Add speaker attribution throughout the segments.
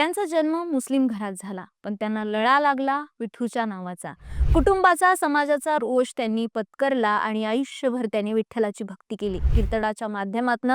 Speaker 1: त्यांचा जन्म मुस्लिम घरात झाला पण त्यांना लळा लागला विठूच्या नावाचा. कुटुंबाचा समाजाचा रोष त्यांनी पत्करला आणि आयुष्यभर त्यांनी विठ्ठलाची भक्ती केली. कीर्तनाच्या माध्यमातून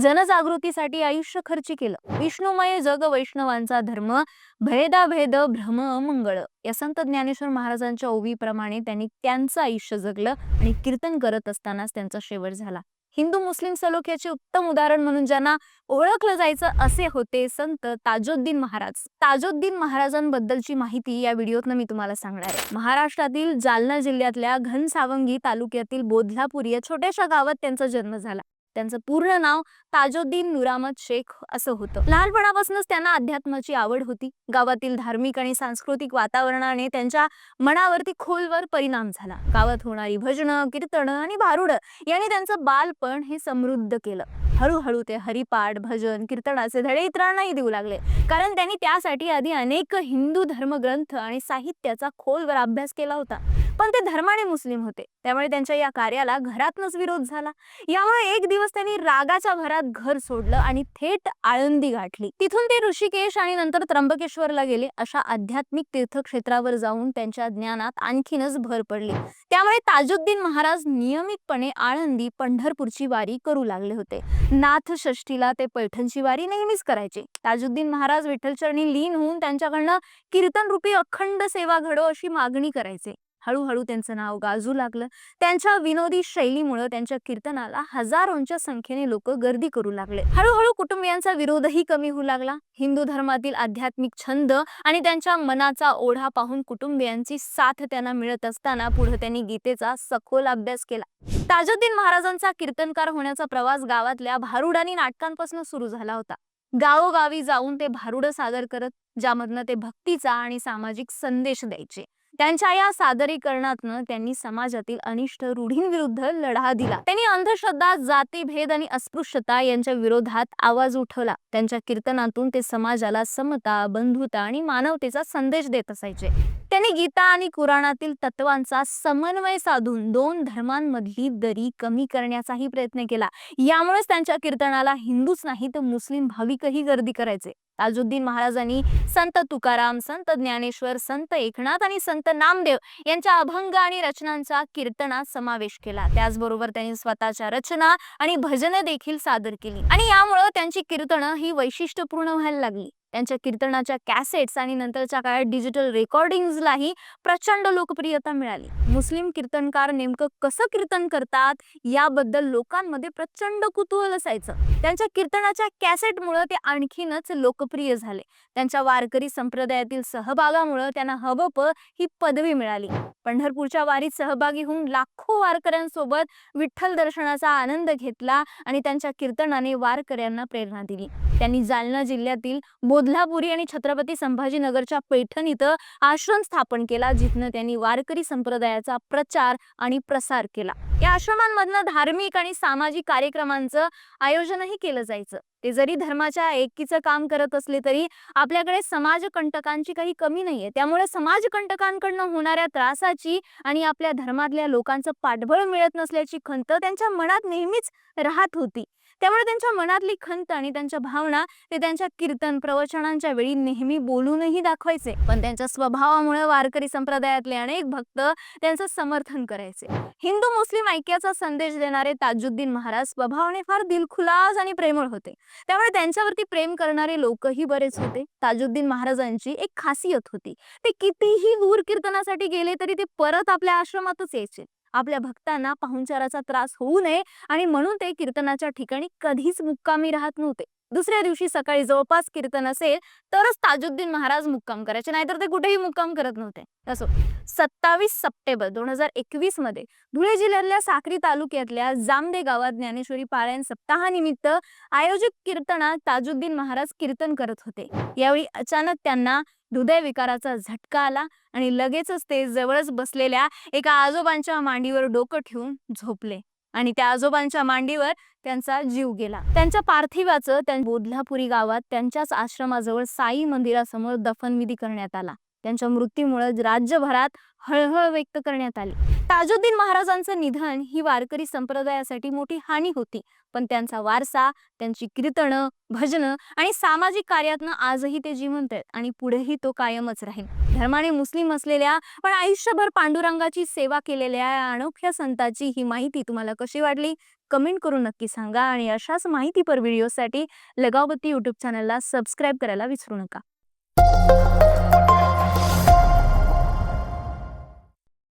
Speaker 1: जनजागृतीसाठी आयुष्य खर्ची केलं. विष्णुमय जग वैष्णवांचा धर्म भेदाभेद भ्रम मंगळ. या संत ज्ञानेश्वर महाराजांच्या ओवीप्रमाणे त्यांनी त्यांचं आयुष्य जगलं आणि कीर्तन करत असतानाच त्यांचा शेवट झाला. हिंदू मुस्लिम सलोख्याचे उत्तम उदाहरण म्हणून ज्यांना ओळखलं जायचं असे होते संत ताजोद्दीन महाराज. ताजोद्दीन महाराजांबद्दलची माहिती या व्हिडिओतनं मी तुम्हाला सांगणार आहे. महाराष्ट्रातील जालना जिल्ह्यातल्या घनसावंगी तालुक्यातील बोधलापूर या छोट्याशा गावात त्यांचा जन्म झाला. त्यांचं पूर्ण नाव ताजोद्दीन नुरामत शेख असं होतं. लहानपणापासूनच त्यांना अध्यात्माची आवड होती. गावातील धार्मिक आणि सांस्कृतिक वातावरणाने त्यांच्या मनावरती खोलवर परिणाम झाला. गावात होणारी भजनं कीर्तन आणि भारुड याने त्यांचं बालपण हे समृद्ध केलं. हळूहळू ते हरिपाठ भजन कीर्तनाचे धडे इतरांनाही देऊ लागले. कारण त्यांनी त्यासाठी आधी अनेक हिंदू धर्मग्रंथ आणि साहित्याचा खोलवर अभ्यास केला होता. पण ते धर्माने मुस्लिम होते. त्यामुळे त्यांच्या या कार्याला घरातनच विरोध झाला. यामुळे एक दिवस त्यांनी रागाच्या भरात घर सोडलं आणि थेट आळंदी गाठली. तिथून ते ऋषिकेश आणि नंतर त्र्यंबकेश्वरला गेले. अशा आध्यात्मिक तीर्थक्षेत्रावर जाऊन त्यांच्या ज्ञानात आणखीनच भर पडली. त्यामुळे ताजुद्दीन महाराज नियमितपणे आळंदी पंढरपूरची वारी करू लागले होते. नाथ षष्टीला ते पैठणची वारी नेहमीच करायचे. ताजुद्दीन महाराज विठ्ठलचरणी लीन होऊन त्यांच्याकडनं कीर्तन रूपी अखंड सेवा घडो अशी मागणी करायचे. हळूहळू त्यांचं नाव गाजू लागलं. त्यांच्या विनोदी शैलीमुळे त्यांच्या कीर्तनाला हजारोंच्या संख्येने लोक गर्दी करू लागले. हळूहळू कुटुंबियांचा विरोधही कमी होऊ लागला. हिंदू धर्मातील आध्यात्मिक छंद आणि त्यांच्या मनाचा ओढा पाहून कुटुंबियांची साथ त्यांना मिळत असताना पुढे त्यांनी गीतेचा सखोल अभ्यास केला. ताजुद्दीन महाराजांचा कीर्तनकार होण्याचा प्रवास गावातल्या भारुड आणि नाटकांपासून सुरू झाला होता. गावोगावी जाऊन ते भारुड सादर करत ज्यामधनं ते भक्तीचा आणि सामाजिक संदेश द्यायचे. त्यांच्या या सादरीकरणातनं त्यांनी समाजातील अनिष्ट रूढींविरुद्ध लढा दिला. त्यांनी अंधश्रद्धा जातीभेद आणि अस्पृश्यता यांच्या विरोधात आवाज उठवला. त्यांच्या कीर्तनातून ते समाजाला समता बंधुता आणि मानवतेचा संदेश देत असायचे. त्यांनी गीता आणि कुराणातील तत्वांचा समन्वय साधून दोन धर्मांमधली दरी कमी करण्याचाही प्रयत्न केला. यामुळेच त्यांच्या कीर्तनाला हिंदूच नाही तर मुस्लिम भाविकही गर्दी करायचे. ताजुद्दीन महाराजांनी संत तुकाराम संत ज्ञानेश्वर संत एकनाथ आणि संत नामदेव यांच्या अभंग आणि रचनांचा कीर्तनात समावेश केला. त्याचबरोबर त्यांनी स्वतःच्या रचना आणि भजनं देखील सादर केली आणि यामुळं त्यांची कीर्तनं ही वैशिष्ट्यपूर्ण व्हायला लागली. त्यांच्या कीर्तनाच्या कॅसेट्स आणि नंतरच्या काळात डिजिटल रेकॉर्डिंग्जलाही प्रचंड लोकप्रियता मिळाली. मुस्लिम कीर्तनकार नेमकं कसं कीर्तन करतात याबद्दल लोकांमध्ये प्रचंड कुतूहल असायचं. त्यांच्या कीर्तनाच्या कॅसेटमुळे ते आणखीनच लोकप्रिय झाले. त्यांच्या वारकरी संप्रदायातील सहभागामुळे त्यांना हबप ही पदवी मिळाली. पंढरपूरच्या वारीत सहभागी होऊन लाखो वारकऱ्यांसोबत विठ्ठल दर्शनाचा आनंद घेतला आणि त्यांच्या कीर्तनाने वारकऱ्यांना प्रेरणा दिली. त्यांनी जालना जिल्ह्यातील कोल्हापुरी आणि छत्रपती संभाजीनगरच्या पैठण इथं आश्रम स्थापन केला जिथनं त्यांनी वारकरी संप्रदायाचा प्रचार आणि प्रसार केला. या आश्रमांमधनं धार्मिक आणि सामाजिक कार्यक्रमांचं आयोजनही केलं जायचं. ते जरी धर्माच्या एकीचं काम करत असले तरी आपल्याकडे समाजकंटकांची काही कमी नाहीये. त्यामुळे समाजकंटकांकडनं होणाऱ्या त्रासाची आणि आपल्या धर्मातल्या लोकांचं पाठबळ मिळत नसल्याची खंत त्यांच्या मनात नेहमीच राहत होती. त्यामुळे त्यांच्या मनातली खंत आणि त्यांच्या भावना ते त्यांच्या कीर्तन प्रवचनांच्या वेळी नेहमी बोलूनही दाखवायचे. पण त्यांच्या स्वभावामुळे वारकरी संप्रदायातले अनेक भक्त त्यांचं समर्थन करायचे. हिंदू मुस्लिम ऐक्याचा संदेश देणारे ताजुद्दीन महाराज स्वभावाने फार दिलखुलास आणि प्रेमळ होते. त्यामुळे त्यांच्यावरती प्रेम करणारे लोकही बरेच होते. ताजुद्दीन महाराजांची एक खासियत होती. ते कितीही दूर कीर्तनासाठी गेले तरी ते परत आपल्या आश्रमातच यायचे. आपल्या भक्तांना पाहुणचाराचा त्रास होऊ नये आणि म्हणून ते कीर्तनाच्या ठिकाणी कधीच मुक्कामी राहत नव्हते. दुसऱ्या दिवशी सकाळी जवळपास कीर्तन असेल तरच ताजुद्दीन महाराज मुक्काम करायचे नाहीतर ते कुठेही मुक्काम करत नव्हते. असो सत्तावीस सप्टेंबर दोन हजार एकवीसमध्ये धुळे जिल्ह्यातल्या साक्री तालुक्यातल्या जामदे गावात ज्ञानेश्वरी पारायण सप्ताहानिमित्त आयोजित कीर्तनात ताजुद्दीन महाराज कीर्तन करत होते. यावेळी अचानक त्यांना हृदयविकाराचा झटका आला आणि लगेचच ते जवळच बसलेल्या एका आजोबांच्या मांडीवर डोकं ठेवून झोपले आणि त्या आजोबांच्या मांडीवर त्यांचा जीव गेला. त्यांच्या पार्थिवाचं त्या बोधलापुरी गावात त्यांच्याच आश्रमाजवळ साई मंदिरासमोर दफनविधी करण्यात आला. त्यांच्या मृत्यूमुळे राज्यभरात हळहळ व्यक्त करण्यात आली. ताजुद्दीन महाराजांचं निधन ही वारकरी संप्रदायासाठी मोठी हानी होती. पण त्यांचा वारसा त्यांची कीर्तनं भजनं आणि सामाजिक कार्यातनं आजही ते जिवंत आहेत आणि पुढेही तो कायमच राहील. धर्माने मुस्लिम असलेल्या पण आयुष्यभर पांडुरंगाची सेवा केलेल्या या अनोख्या संताची ही माहिती तुम्हाला कशी वाटली? कमेंट करून नक्की सांगा आणि अशाच माहितीपर व्हिडिओसाठी लगावबत्ती यूट्यूब चॅनलला सबस्क्राईब करायला विसरू नका.